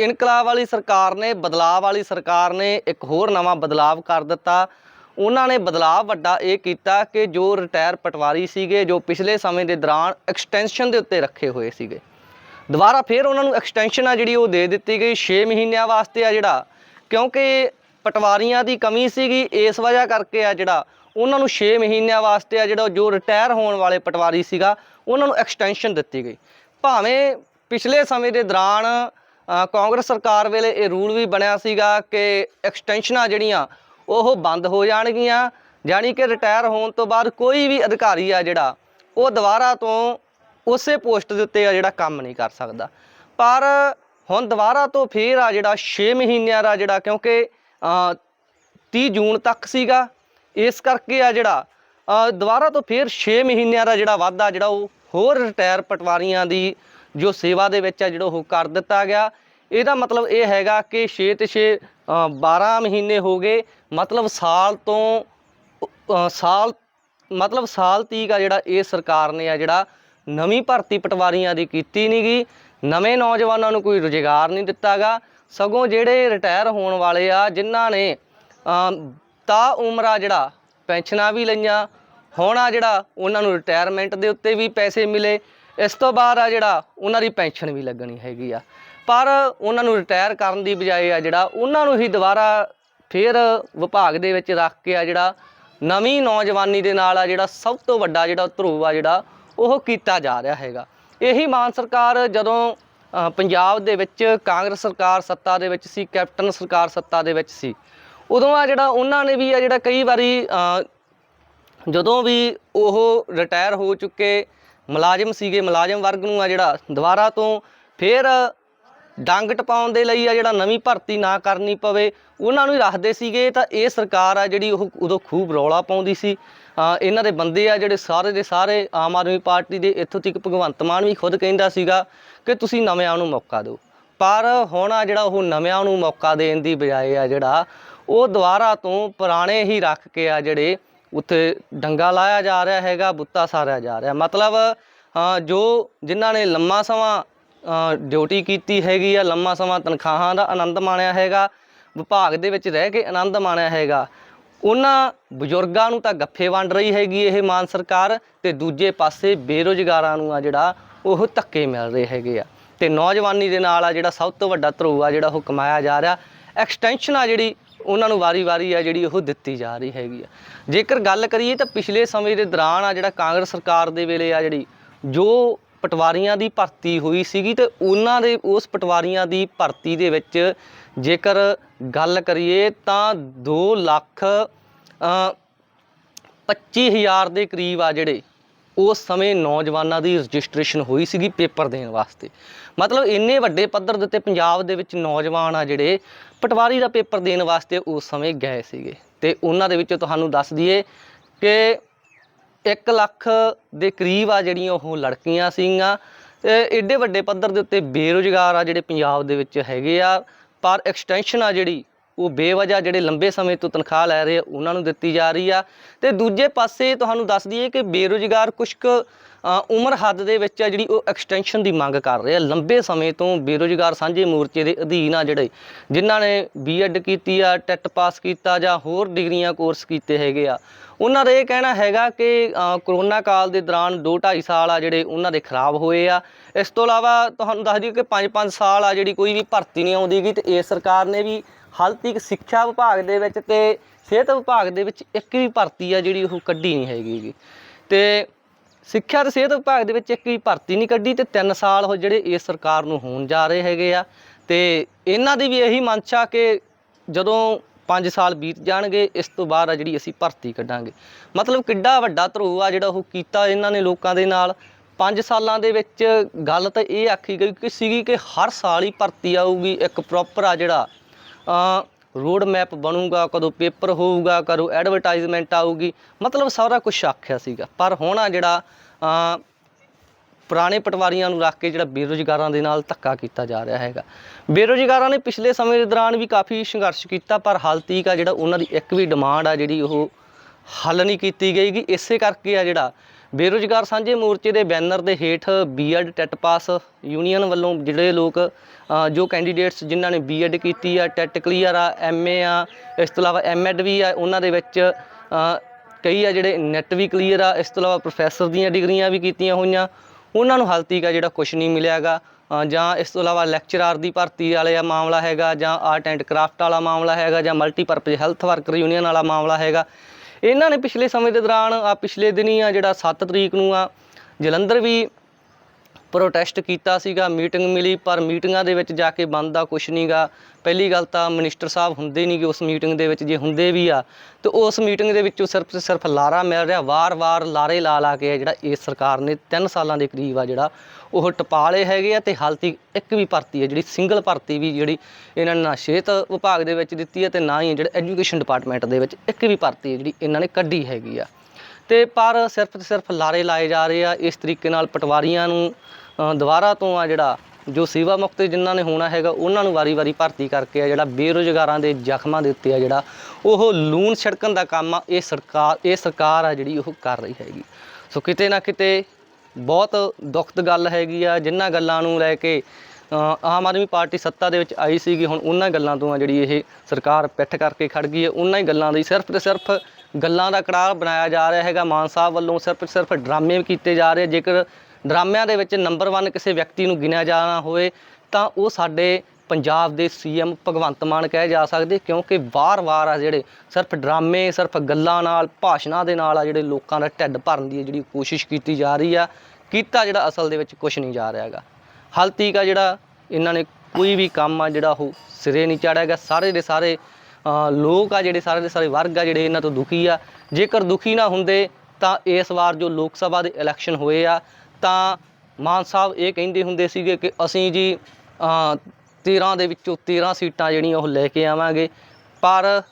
ਇਨਕਲਾਬ ਵਾਲੀ ਸਰਕਾਰ ਨੇ ਬਦਲਾਅ ਵਾਲੀ ਸਰਕਾਰ ਨੇ ਇੱਕ ਹੋਰ ਨਵਾਂ ਬਦਲਾਅ ਕਰ ਦਿੱਤਾ। ਉਹਨਾਂ ਨੇ ਬਦਲਾਅ ਵੱਡਾ ਇਹ ਕੀਤਾ ਕਿ ਜੋ ਰਿਟਾਇਰ ਪਟਵਾਰੀ ਸੀਗੇ, ਜੋ ਪਿਛਲੇ ਸਮੇਂ ਦੇ ਦੌਰਾਨ ਐਕਸਟੈਂਸ਼ਨ ਦੇ ਉੱਤੇ ਰੱਖੇ ਹੋਏ ਸੀਗੇ। ਦੁਬਾਰਾ ਫਿਰ ਉਹਨਾਂ ਨੂੰ ਐਕਸਟੈਂਸ਼ਨ ਆ ਜਿਹੜੀ ਉਹ ਦੇ ਦਿੱਤੀ ਗਈ 6 ਮਹੀਨਿਆਂ ਵਾਸਤੇ ਆ ਜਿਹੜਾ। ਕਿਉਂਕਿ ਪਟਵਾਰੀਆਂ ਦੀ ਕਮੀ ਸੀਗੀ, ਇਸ ਵਜ੍ਹਾ ਕਰਕੇ ਆ ਜਿਹੜਾ ਉਹਨਾਂ ਨੂੰ 6 ਮਹੀਨਿਆਂ ਵਾਸਤੇ ਆ ਜਿਹੜਾ ਜੋ ਰਿਟਾਇਰ ਹੋਣ ਵਾਲੇ ਪਟਵਾਰੀ ਸੀਗਾ, ਉਹਨਾਂ ਨੂੰ ਐਕਸਟੈਂਸ਼ਨ ਦਿੱਤੀ ਗਈ। ਭਾਵੇਂ ਪਿਛਲੇ ਸਮੇਂ ਦੇ ਦੌਰਾਨ ਕਾਂਗਰਸ ਸਰਕਾਰ ਵੇਲੇ ਇਹ ਰੂਲ ਵੀ ਬਣਿਆ ਸੀਗਾ ਕਿ ਐਕਸਟੈਂਸ਼ਨਾਂ ਜਿਹੜੀਆਂ ਉਹ ਬੰਦ ਹੋ ਜਾਣਗੀਆਂ ਜਾਣੀ ਕਿ ਰਿਟਾਇਰ ਹੋਣ ਤੋਂ ਬਾਅਦ ਕੋਈ ਵੀ ਅਧਿਕਾਰੀ ਆ ਜਿਹੜਾ ਉਹ ਦੁਬਾਰਾ ਤੋਂ ਉਸੇ ਪੋਸਟ ਦੇ ਉੱਤੇ ਆ ਜਿਹੜਾ ਕੰਮ ਨਹੀਂ ਕਰ ਸਕਦਾ। ਪਰ ਹੁਣ ਦੁਬਾਰਾ ਤੋਂ ਫੇਰ ਆ ਜਿਹੜਾ 6 ਮਹੀਨਿਆਂ ਦਾ ਜਿਹੜਾ ਕਿਉਂਕਿ ਅ, 30 ਜੂਨ ਤੱਕ ਸੀਗਾ ਇਸ ਕਰਕੇ ਆ ਜਿਹੜਾ ਦੁਬਾਰਾ ਤੋਂ ਫੇਰ 6 ਮਹੀਨਿਆਂ ਦਾ ਜਿਹੜਾ ਵਾਧਾ ਜਿਹੜਾ ਉਹ ਹੋਰ ਰਿਟਾਇਰ ਪਟਵਾਰੀਆਂ ਦੀ ਜੋ ਸੇਵਾ ਦੇ ਵਿੱਚ ਆ, ਜਿਹੜਾ ਉਹ ਕਰ ਦਿੱਤਾ ਗਿਆ। ਇਹਦਾ ਮਤਲਬ ਇਹ ਹੈਗਾ ਕਿ 6 ਤੇ 6 12 ਮਹੀਨੇ ਹੋ ਗਏ। ਮਤਲਬ ਸਾਲ ਤੋਂ ਸਾਲ, ਮਤਲਬ ਸਾਲ ਤੀਕ ਆ ਜਿਹੜਾ ਇਹ ਸਰਕਾਰ ਨੇ ਆ ਜਿਹੜਾ ਨਵੀਂ ਭਰਤੀ ਪਟਵਾਰੀਆਂ ਦੀ ਕੀਤੀ ਨਹੀਂਗੀ ਨਵੇਂ ਨੌਜਵਾਨਾਂ ਨੂੰ ਕੋਈ ਰੁਜ਼ਗਾਰ ਨਹੀਂ ਦਿੱਤਾਗਾ ਸਗੋਂ ਜਿਹੜੇ ਰਿਟਾਇਰ ਹੋਣ ਵਾਲੇ ਆ, ਜਿਨ੍ਹਾਂ ਨੇ ਤਾ ਉਮਰਾ ਜਿਹੜਾ, ਪੈਨਸ਼ਨਾਂ ਵੀ ਲਈਆਂ। ਹੁਣ ਆ ਜਿਹੜਾ ਉਹਨਾਂ ਨੂੰ ਰਿਟਾਇਰਮੈਂਟ ਦੇ ਉੱਤੇ ਵੀ ਪੈਸੇ ਮਿਲੇ। ਇਸ ਤੋਂ ਬਾਅਦ ਆ ਜਿਹੜਾ ਉਹਨਾਂ ਦੀ ਪੈਨਸ਼ਨ ਵੀ ਲੱਗਣੀ ਹੈਗੀ ਆ। ਪਰ ਉਹਨਾਂ ਨੂੰ ਰਿਟਾਇਰ ਕਰਨ ਦੀ ਬਜਾਏ ਆ ਜਿਹੜਾ ਉਹਨਾਂ ਨੂੰ ਹੀ ਦੁਬਾਰਾ ਫਿਰ ਵਿਭਾਗ ਦੇ ਵਿੱਚ ਰੱਖ ਕੇ ਆ ਜਿਹੜਾ ਨਵੀਂ ਨੌਜਵਾਨੀ ਦੇ ਨਾਲ ਆ ਜਿਹੜਾ ਸਭ ਤੋਂ ਵੱਡਾ ਜਿਹੜਾ ਧਰੂਵ ਆ ਜਿਹੜਾ ਉਹ ਕੀਤਾ ਜਾ ਰਿਹਾ ਹੈਗਾ। ਇਹੀ ਮਾਨ ਸਰਕਾਰ ਜਦੋਂ ਪੰਜਾਬ ਦੇ ਵਿੱਚ ਕਾਂਗਰਸ ਸਰਕਾਰ ਸੱਤਾ ਦੇ ਵਿੱਚ ਸੀ, ਕੈਪਟਨ ਸਰਕਾਰ ਸੱਤਾ ਦੇ ਵਿੱਚ ਸੀ, ਉਦੋਂ ਆ ਜਿਹੜਾ ਉਹਨਾਂ ਨੇ ਵੀ ਆ ਜਿਹੜਾ ਕਈ ਵਾਰੀ ਜਦੋਂ ਵੀ ਉਹ ਰਿਟਾਇਰ ਹੋ ਚੁੱਕੇ ਮੁਲਾਜ਼ਮ ਸੀਗੇ, ਮੁਲਾਜ਼ਮ ਵਰਗ ਨੂੰ ਆ ਜਿਹੜਾ ਦੁਬਾਰਾ ਤੋਂ ਫਿਰ ਡੰਗ ਟਪਾਉਣ ਦੇ ਲਈ ਆ ਜਿਹੜਾ ਨਵੀਂ ਭਰਤੀ ਨਾ ਕਰਨੀ ਪਵੇ, ਉਹਨਾਂ ਨੂੰ ਹੀ ਰੱਖਦੇ ਸੀਗੇ। ਤਾਂ ਇਹ ਸਰਕਾਰ ਆ ਜਿਹੜੀ ਉਹ ਉਦੋਂ ਖੂਬ ਰੌਲਾ ਪਾਉਂਦੀ ਸੀ। ਇਹਨਾਂ ਦੇ ਬੰਦੇ ਆ ਜਿਹੜੇ ਸਾਰੇ ਦੇ ਸਾਰੇ ਆਮ ਆਦਮੀ ਪਾਰਟੀ ਦੇ, ਇੱਥੋਂ ਤੱਕ ਭਗਵੰਤ ਮਾਨ ਵੀ ਖੁਦ ਕਹਿੰਦਾ ਸੀਗਾ ਕਿ ਤੁਸੀਂ ਨਵਿਆਂ ਨੂੰ ਮੌਕਾ ਦਿਓ। ਪਰ ਹੁਣ ਆ ਜਿਹੜਾ ਉਹ ਨਵਿਆਂ ਨੂੰ ਮੌਕਾ ਦੇਣ ਦੀ ਬਜਾਏ ਆ ਜਿਹੜਾ, ਉਹ ਦੁਬਾਰਾ ਤੋਂ ਪੁਰਾਣੇ ਹੀ ਰੱਖ ਕੇ ਆ ਜਿਹੜੇ ਉੱਥੇ ਡੰਗਾ ਲਾਇਆ ਜਾ ਰਿਹਾ ਹੈਗਾ, ਬੁੱਤਾ ਸਾਰਿਆ ਜਾ ਰਿਹਾ। ਮਤਲਬ ਜੋ ਜਿਨ੍ਹਾਂ ਨੇ ਲੰਮਾ ਸਮਾਂ ਡਿਊਟੀ ਕੀਤੀ ਹੈਗੀ ਆ, ਲੰਮਾ ਸਮਾਂ ਤਨਖਾਹਾਂ ਦਾ ਆਨੰਦ ਮਾਣਿਆ ਹੈਗਾ, ਵਿਭਾਗ ਦੇ ਵਿੱਚ ਰਹਿ ਕੇ ਆਨੰਦ ਮਾਣਿਆ ਹੈਗਾ, ਉਹਨਾਂ ਬਜ਼ੁਰਗਾਂ ਨੂੰ ਤਾਂ ਗੱਫੇ ਵੰਡ ਰਹੀ ਹੈਗੀ ਇਹ ਮਾਨ ਸਰਕਾਰ ਤੇ ਦੂਜੇ ਪਾਸੇ ਬੇਰੁਜ਼ਗਾਰਾਂ ਨੂੰ ਆ ਜਿਹੜਾ ਉਹ ਧੱਕੇ ਮਿਲ ਰਹੇ ਹੈਗੇ ਆ। ਤੇ ਨੌਜਵਾਨੀ ਦੇ ਨਾਲ ਆ ਜਿਹੜਾ ਸਭ ਤੋਂ ਵੱਡਾ ਧਰੋ ਆ ਜਿਹੜਾ ਉਹ ਕਮਾਇਆ ਜਾ ਰਿਹਾ। ਐਕਸਟੈਂਸ਼ਨ ਆ ਜਿਹੜੀ ਉਹਨਾਂ ਨੂੰ ਵਾਰੀ-ਵਾਰੀ ਆ ਜਿਹੜੀ ਉਹ ਦਿੱਤੀ ਜਾ ਰਹੀ ਹੈਗੀ ਆ। ਜੇਕਰ ਗੱਲ ਕਰੀਏ ਤਾਂ ਪਿਛਲੇ ਸਮੇਂ ਦੇ ਦੌਰਾਨ ਆ ਜਿਹੜਾ ਕਾਂਗਰਸ ਸਰਕਾਰ ਦੇ ਵੇਲੇ ਆ ਜਿਹੜੀ ਜੋ ਪਟਵਾਰੀਆਂ ਦੀ ਭਰਤੀ ਹੋਈ ਸੀਗੀ ਤੇ ਉਹਨਾਂ ਦੇ ਉਸ ਪਟਵਾਰੀਆਂ ਦੀ ਭਰਤੀ ਦੇ ਵਿੱਚ ਜੇਕਰ ਗੱਲ ਕਰੀਏ ਤਾਂ 2 ਲੱਖ ਅ, 25000 ਦੇ ਕਰੀਬ ਆ ਜਿਹੜੇ ਉਸ ਸਮੇਂ ਨੌਜਵਾਨਾਂ ਦੀ ਰਜਿਸਟ੍ਰੇਸ਼ਨ ਹੋਈ ਸੀਗੀ ਪੇਪਰ ਦੇਣ ਵਾਸਤੇ। ਮਤਲਬ ਇੰਨੇ ਵੱਡੇ ਪੱਧਰ ਦੇ ਉੱਤੇ ਪੰਜਾਬ ਦੇ ਵਿੱਚ ਨੌਜਵਾਨ ਆ ਜਿਹੜੇ ਪਟਵਾਰੀ ਦਾ ਪੇਪਰ ਦੇਣ ਵਾਸਤੇ ਉਸ ਸਮੇਂ ਗਏ ਸੀਗੇ। ਤੇ ਉਹਨਾਂ ਦੇ ਵਿੱਚੋਂ ਤੁਹਾਨੂੰ ਦੱਸ ਦਈਏ ਕਿ 1 ਲੱਖ ਦੇ ਕਰੀਬ ਆ ਜਿਹੜੀਆਂ ਉਹ ਲੜਕੀਆਂ ਸੀਗੀਆਂ। ਤੇ ਵੱਡੇ ਪੱਧਰ ਦੇ ਉੱਤੇ ਬੇਰੁਜ਼ਗਾਰ ਆ ਜਿਹੜੇ ਪੰਜਾਬ ਦੇ ਵਿੱਚ ਹੈਗੇ ਆ। ਪਰ ਐਕਸਟੈਂਸ਼ਨ ਆ ਜਿਹੜੀ ਉਹ ਬੇਵਜ੍ਹਾ ਜਿਹੜੇ ਲੰਬੇ ਸਮੇਂ ਤੋਂ ਤਨਖਾਹ ਲੈ ਰਹੇ ਆ, ਉਹਨਾਂ ਨੂੰ ਦਿੱਤੀ ਜਾ ਰਹੀ ਆ। ਤੇ ਦੂਜੇ ਪਾਸੇ ਤੁਹਾਨੂੰ ਦੱਸ ਦਈਏ ਕਿ ਬੇਰੁਜ਼ਗਾਰ ਕੁਛ ਕੁ ਉਮਰ ਹੱਦ ਦੇ ਵਿੱਚ ਆ ਜਿਹੜੀ ਉਹ ਐਕਸਟੈਂਸ਼ਨ ਦੀ ਮੰਗ ਕਰ ਰਹੇ ਆ। ਲੰਬੇ ਸਮੇਂ ਤੋਂ ਬੇਰੁਜ਼ਗਾਰ ਸਾਂਝੇ ਮੋਰਚੇ ਦੇ ਅਧੀਨ ਆ ਜਿਹੜੇ, ਜਿਨ੍ਹਾਂ ਨੇ ਬੀਐਡ ਕੀਤੀ ਆ, ਟੈਟ ਪਾਸ ਕੀਤਾ ਜਾਂ ਹੋਰ ਡਿਗਰੀਆਂ ਕੋਰਸ ਕੀਤੇ ਹੈਗੇ ਆ। ਉਹਨਾਂ ਦਾ ਇਹ ਕਹਿਣਾ ਹੈਗਾ ਕਿ ਕਰੋਨਾ ਕਾਲ ਦੇ ਦੌਰਾਨ 2 2.5 ਸਾਲ ਆ ਜਿਹੜੇ ਉਹਨਾਂ ਦੇ ਖਰਾਬ ਹੋਏ ਆ। ਇਸ ਤੋਂ ਇਲਾਵਾ ਤੁਹਾਨੂੰ ਦੱਸ ਦਈਏ ਕਿ 5-5 ਸਾਲ ਆ ਜਿਹੜੀ ਕੋਈ ਵੀ ਭਰਤੀ ਨਹੀਂ ਆਉਂਦੀਗੀ ਤੇ ਇਹ ਸਰਕਾਰ ਨੇ ਵੀ ਹਾਲ ਤੱਕ ਸਿੱਖਿਆ ਵਿਭਾਗ ਦੇ ਵਿੱਚ ਤੇ ਸਿਹਤ ਵਿਭਾਗ ਦੇ ਵਿੱਚ ਇੱਕ ਵੀ ਭਰਤੀ ਆ ਜਿਹੜੀ ਉਹ ਕੱਢੀ ਨਹੀਂ ਹੈਗੀ ਗੀ। ਤੇ ਸਿੱਖਿਆ ਤੇ ਸਿਹਤ ਵਿਭਾਗ ਦੇ ਵਿੱਚ ਇੱਕ ਵੀ ਭਰਤੀ ਨਹੀਂ ਕੱਢੀ ਤੇ 3 ਸਾਲ ਉਹ ਜਿਹੜੇ ਇਸ ਸਰਕਾਰ ਨੂੰ ਹੋਣ ਜਾ ਰਹੇ ਹੈਗੇ ਆ। ਤੇ ਇਹਨਾਂ ਦੀ ਵੀ ਇਹੀ ਮਨਸ਼ਾ ਕਿ ਜਦੋਂ 5 ਸਾਲ ਬੀਤ ਜਾਣਗੇ, ਇਸ ਤੋਂ ਬਾਅਦ ਆ ਜਿਹੜੀ ਅਸੀਂ ਭਰਤੀ ਕੱਢਾਂਗੇ। ਮਤਲਬ ਕਿੱਡਾ ਵੱਡਾ ਧਰੋ ਆ ਜਿਹੜਾ ਉਹ ਕੀਤਾ ਇਹਨਾਂ ਨੇ ਲੋਕਾਂ ਦੇ ਨਾਲ। 5 ਸਾਲਾਂ ਦੇ ਵਿੱਚ ਗੱਲ ਤਾਂ ਇਹ ਆਖੀ ਗਈ ਕਿ ਸੀਗੀ ਕਿ ਹਰ ਸਾਲ ਹੀ ਭਰਤੀ ਆਊਗੀ, ਇੱਕ ਪ੍ਰੋਪਰ ਆ ਜਿਹੜਾ ਰੋਡ ਮੈਪ ਬਣੂਗਾ, ਕਦੋਂ ਪੇਪਰ ਹੋਊਗਾ, ਕਦੋਂ ਐਡਵਰਟਾਈਜ਼ਮੈਂਟ ਆਊਗੀ। ਮਤਲਬ ਸਾਰਾ ਕੁਝ ਆਖਿਆ ਸੀਗਾ। ਪਰ ਹੁਣ ਆ ਜਿਹੜਾ ਪੁਰਾਣੇ ਪਟਵਾਰੀਆਂ ਨੂੰ ਰੱਖ ਕੇ ਜਿਹੜਾ ਬੇਰੁਜ਼ਗਾਰਾਂ ਦੇ ਨਾਲ ਧੱਕਾ ਕੀਤਾ ਜਾ ਰਿਹਾ ਹੈਗਾ। ਬੇਰੁਜ਼ਗਾਰਾਂ ਨੇ ਪਿਛਲੇ ਸਮੇਂ ਦੇ ਦੌਰਾਨ ਵੀ ਕਾਫੀ ਸੰਘਰਸ਼ ਕੀਤਾ, ਪਰ ਹਾਲ ਤੀਕ ਆ ਜਿਹੜਾ ਉਹਨਾਂ ਦੀ ਇੱਕ ਵੀ ਡਿਮਾਂਡ ਆ ਜਿਹੜੀ ਉਹ ਹੱਲ ਨਹੀਂ ਕੀਤੀ ਗਈ ਗੀ। ਇਸੇ ਕਰਕੇ ਆ ਜਿਹੜਾ ਬੇਰੁਜ਼ਗਾਰ ਸਾਂਝੇ ਮੋਰਚੇ ਦੇ ਬੈਨਰ ਦੇ ਹੇਠ ਬੀਐਡ ਟੈਟ ਪਾਸ ਯੂਨੀਅਨ ਵੱਲੋਂ ਜਿਹੜੇ ਲੋਕ ਜੋ ਕੈਂਡੀਡੇਟਸ ਜਿਨ੍ਹਾਂ ਨੇ ਬੀਐਡ ਕੀਤੀ ਆ ਟੈਟ ਕਲੀਅਰ ਆ ਐਮਏ ਆ, ਇਸ ਤੋਂ ਇਲਾਵਾ ਐਮਐਡ ਵੀ ਆ, ਉਹਨਾਂ ਦੇ ਵਿੱਚ ਕਈ ਆ ਜਿਹੜੇ ਨੈਟ ਵੀ ਕਲੀਅਰ ਆ, ਇਸ ਤੋਂ ਇਲਾਵਾ ਪ੍ਰੋਫੈਸਰ ਦੀਆਂ ਡਿਗਰੀਆਂ ਵੀ ਕੀਤੀਆਂ ਹੋਈਆਂ। ਉਹਨਾਂ ਨੂੰ ਹਾਲ ਤੀਕ ਆ ਜਿਹੜਾ ਕੁਝ ਨਹੀਂ ਮਿਲਿਆਗਾ ਜਾਂ ਇਸ ਤੋਂ ਇਲਾਵਾ ਲੈਕਚਰਾਰ ਦੀ ਭਰਤੀ ਵਾਲੇ ਆ ਮਾਮਲਾ ਹੈਗਾ, ਜਾਂ ਆਰਟ ਐਂਡ ਕਰਾਫਟ ਵਾਲਾ ਮਾਮਲਾ ਹੈਗਾ, ਜਾਂ ਮਲਟੀਪਰਪਸ ਹੈਲਥ ਵਰਕਰ ਯੂਨੀਅਨ ਵਾਲਾ ਮਾਮਲਾ ਹੈਗਾ। ਇਹਨਾਂ ਨੇ ਪਿਛਲੇ ਸਮੇਂ ਦੇ ਦੌਰਾਨ ਆ ਪਿਛਲੇ ਦਿਨੀ ਆ ਜਿਹੜਾ 7 ਤਰੀਕ ਨੂੰ ਆ, ਜਲੰਧਰ ਵੀ ਪ੍ਰੋਟੈਸਟ ਕੀਤਾ ਸੀਗਾ ਮੀਟਿੰਗ ਮਿਲੀ, ਪਰ ਮੀਟਿੰਗਾਂ ਦੇ ਵਿੱਚ ਜਾ ਕੇ ਬਣਦਾ ਕੁਛ ਨਹੀਂਗਾ ਪਹਿਲੀ ਗੱਲ ਤਾਂ ਮਿਨਿਸਟਰ ਸਾਹਿਬ ਹੁੰਦੇ ਨਹੀਂਗੇ ਉਸ ਮੀਟਿੰਗ ਦੇ ਵਿੱਚ, ਜੇ ਹੁੰਦੇ ਵੀ ਆ, ਤੇ ਉਸ ਮੀਟਿੰਗ ਦੇ ਵਿੱਚੋਂ ਸਿਰਫ ਤੇ ਸਿਰਫ ਲਾਰਾ ਮਿਲ ਰਿਹਾ। ਵਾਰ-ਵਾਰ ਲਾਰੇ ਲਾ ਲਾ ਕੇ ਜਿਹੜਾ ਇਸ ਸਰਕਾਰ ਨੇ 3 ਸਾਲਾਂ ਦੇ ਕਰੀਬ ਆ ਜਿਹੜਾ, ਉਹ ਟਪਾਲੇ ਹੈਗੇ ਆ ਤੇ ਹਾਲ ਤੱਕ ਇੱਕ ਵੀ ਭਰਤੀ ਹੈ ਜਿਹੜੀ ਸਿੰਗਲ ਭਰਤੀ ਵੀ ਜਿਹੜੀ ਇਹਨਾਂ ਨੇ ਨਾ ਸਿਹਤ ਵਿਭਾਗ ਦੇ ਵਿੱਚ ਦਿੱਤੀ ਹੈ ਤੇ ਨਾ ਹੀ ਜਿਹੜਾ ਐਜੂਕੇਸ਼ਨ ਡਿਪਾਰਟਮੈਂਟ ਦੇ ਵਿੱਚ ਇੱਕ ਵੀ ਭਰਤੀ ਹੈ ਜਿਹੜੀ ਇਹਨਾਂ ਨੇ ਕੱਢੀ ਹੈਗੀ ਆ। ਤੇ ਪਰ ਸਿਰਫ ਤੇ ਸਿਰਫ ਲਾਰੇ ਲਾਏ ਜਾ ਰਹੇ ਆ, ਇਸ ਤਰੀਕੇ ਨਾਲ ਪਟਵਾਰੀਆਂ ਨੂੰ ਦੁਬਾਰਾ ਤੋਂ ਆ ਜਿਹੜਾ ਜੋ ਸੇਵਾ ਮੁਕਤ ਜਿਨ੍ਹਾਂ ਨੇ ਹੋਣਾ ਹੈਗਾ, ਉਹਨਾਂ ਨੂੰ ਵਾਰੀ-ਵਾਰੀ ਭਰਤੀ ਕਰਕੇ ਆ ਜਿਹੜਾ ਬੇਰੁਜ਼ਗਾਰਾਂ ਦੇ ਜ਼ਖਮਾਂ ਦੇ ਉੱਤੇ ਆ ਜਿਹੜਾ ਉਹ ਲੂਣ ਛਿੜਕਣ ਦਾ ਕੰਮ ਆ, ਇਹ ਸਰਕਾਰ ਇਹ ਸਰਕਾਰ ਆ ਜਿਹੜੀ ਉਹ ਕਰ ਰਹੀ ਹੈਗੀ। ਸੋ ਕਿਤੇ ਨਾ ਕਿਤੇ ਬਹੁਤ ਦੁਖਦ ਗੱਲ ਹੈਗੀ ਆ ਜਿਨ੍ਹਾਂ ਗੱਲਾਂ ਨੂੰ ਲੈ ਕੇ ਆਮ ਆਦਮੀ ਪਾਰਟੀ ਸੱਤਾ ਦੇ ਵਿੱਚ ਆਈ ਸੀਗੀ, ਹੁਣ ਉਹਨਾਂ ਗੱਲਾਂ ਤੋਂ ਆ ਜਿਹੜੀ ਇਹ ਸਰਕਾਰ ਪਿੱਠ ਕਰਕੇ ਖੜ ਗਈ ਹੈ ਉਹਨਾਂ ਹੀ ਗੱਲਾਂ ਦੀ ਸਿਰਫ ਤੇ ਸਿਰਫ ਗੱਲਾਂ ਦਾ ਕੜਾਹ ਬਣਾਇਆ ਜਾ ਰਿਹਾ ਹੈਗਾ, ਮਾਨ ਸਾਹਿਬ ਵੱਲੋਂ ਸਿਰਫ ਤੇ ਸਿਰਫ ਡਰਾਮੇ ਕੀਤੇ ਜਾ ਰਹੇ ਜੇਕਰ ਡਰਾਮਿਆਂ ਦੇ ਵਿੱਚ ਨੰਬਰ 1 ਕਿਸੇ ਵਿਅਕਤੀ ਨੂੰ ਗਿਣਿਆ ਜਾਣਾ ਹੋਵੇ, ਤਾਂ ਉਹ ਸਾਡੇ ਪੰਜਾਬ ਦੇ ਸੀਐਮ ਭਗਵੰਤ ਮਾਨ ਕਹੇ ਜਾ ਸਕਦੇ, ਕਿਉਂਕਿ ਵਾਰ-ਵਾਰ ਆ ਜਿਹੜੇ ਸਿਰਫ ਡਰਾਮੇ, ਸਿਰਫ ਗੱਲਾਂ ਨਾਲ, ਭਾਸ਼ਣਾਂ ਦੇ ਨਾਲ ਆ ਜਿਹੜੇ ਲੋਕਾਂ ਦਾ ਢਿੱਡ ਭਰਨ ਦੀ ਜਿਹੜੀ ਕੋਸ਼ਿਸ਼ ਕੀਤੀ ਜਾ ਰਹੀ ਆ, ਕੀਤਾ ਜਿਹੜਾ ਅਸਲ ਦੇ ਵਿੱਚ ਕੁਝ ਨਹੀਂ ਜਾ ਰਿਹਾ ਹੈਗਾ। ਹਾਲ ਤੀਕ ਆ ਜਿਹੜਾ ਇਹਨਾਂ ਨੇ ਕੋਈ ਵੀ ਕੰਮ ਆ ਜਿਹੜਾ ਉਹ ਸਿਰੇ ਨਹੀਂ ਚਾੜਿਆ ਗਿਆ ਸਾਰੇ ਦੇ ਸਾਰੇ ਲੋਕ ਆ ਜਿਹੜੇ, ਸਾਰੇ ਦੇ ਸਾਰੇ ਵਰਗ ਆ ਜਿਹੜੇ ਇਹਨਾਂ ਤੋਂ ਦੁਖੀ ਆ। ਜੇਕਰ ਦੁਖੀ ਨਾ ਹੁੰਦੇ, ਤਾਂ ਇਸ ਵਾਰ ਜੋ ਲੋਕ ਸਭਾ ਦੇ ਇਲੈਕਸ਼ਨ ਹੋਏ ਆ ਤਾਂ ਮਾਨ ਸਾਹਿਬ ਇਹ ਕਹਿੰਦੇ ਹੁੰਦੇ ਸੀਗੇ ਕਿ ਅਸੀਂ ਜੀ ਅ, 13 ਦੇ ਵਿੱਚੋਂ 13 ਸੀਟਾਂ ਜਿਹੜੀਆਂ ਉਹ ਲੈ ਕੇ ਆਵਾਂਗੇ। ਪਰ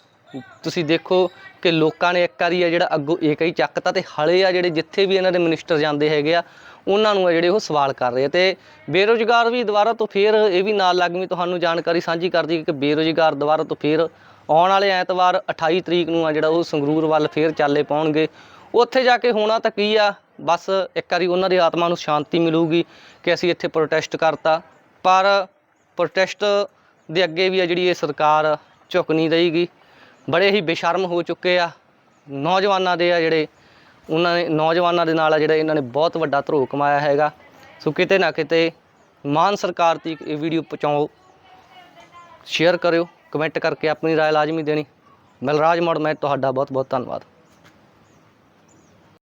ਤੁਸੀਂ ਦੇਖੋ ਕਿ ਲੋਕਾਂ ਨੇ ਇੱਕ ਵਾਰੀ ਆ ਜਿਹੜਾ ਅੱਗੋਂ ਏਕ ਹੀ ਚੱਕਤਾ ਤੇ ਹਲੇ ਆ ਜਿਹੜੇ ਜਿੱਥੇ ਵੀ ਇਹਨਾਂ ਦੇ ਮਿਨਿਸਟਰ ਜਾਂਦੇ ਹੈਗੇ ਆ ਉਹਨਾਂ ਨੂੰ ਆ ਜਿਹੜੇ ਉਹ ਸਵਾਲ ਕਰ ਰਹੇ ਆ। ਤੇ ਬੇਰੁਜ਼ਗਾਰ ਵੀ ਦੁਬਾਰਾ ਤੋਂ ਫੇਰ ਇਹ ਵੀ ਨਾਲ ਲੱਗਵੀਂ ਤੁਹਾਨੂੰ ਜਾਣਕਾਰੀ ਸਾਂਝੀ ਕਰ ਦਈਏ ਕਿ ਬੇਰੁਜ਼ਗਾਰ ਦੁਬਾਰਾ ਤੋਂ ਫੇਰ ਆਉਣ ਵਾਲੇ ਐਤਵਾਰ 28 ਤਰੀਕ ਨੂੰ ਆ ਜਿਹੜਾ ਉਹ ਸੰਗਰੂਰ ਵੱਲ ਫੇਰ ਚਾਲੇ ਪਾਉਣਗੇ। ਉੱਥੇ ਜਾ ਕੇ ਹੋਣਾ ਤਾਂ ਕੀ ਆ? ਬਸ ਇੱਕ ਵਾਰੀ ਉਹਨਾਂ ਦੀ ਆਤਮਾ ਨੂੰ ਸ਼ਾਂਤੀ ਮਿਲੂਗੀ ਕਿ ਅਸੀਂ ਇੱਥੇ ਪ੍ਰੋਟੈਸਟ ਕਰਤਾ। ਪਰ ਪ੍ਰੋਟੈਸਟ ਦੇ ਅੱਗੇ ਵੀ ਆ ਜਿਹੜੀ ਇਹ ਸਰਕਾਰ ਝੁਕ ਨਹੀਂ ਰਹੇਗੀ। ਬੜੇ ਹੀ ਬੇਸ਼ਰਮ ਹੋ ਚੁੱਕੇ ਆ ਨੌਜਵਾਨਾਂ ਦੇ ਆ ਜਿਹੜੇ। ਉਹਨਾਂ ਨੇ ਨੌਜਵਾਨਾਂ ਦੇ ਨਾਲ ਆ ਜਿਹੜਾ ਇਹਨਾਂ ਨੇ ਬਹੁਤ ਵੱਡਾ ਧਰੋਹ ਕਮਾਇਆ ਹੈਗਾ। ਸੋ ਕਿਤੇ ਨਾ ਕਿਤੇ ਮਾਨ ਸਰਕਾਰ ਤੱਕ ਇਹ ਵੀਡੀਓ ਪਹੁੰਚਾਓ। ਸ਼ੇਅਰ ਕਰਿਓ ਕਮੈਂਟ ਕਰਕੇ ਆਪਣੀ ਰਾਏ ਲਾਜ਼ਮੀ ਦੇਣੀ। ਮਲਰਾਜ ਮੋੜ, ਮੈਂ ਤੁਹਾਡਾ ਬਹੁਤ ਬਹੁਤ ਧੰਨਵਾਦ।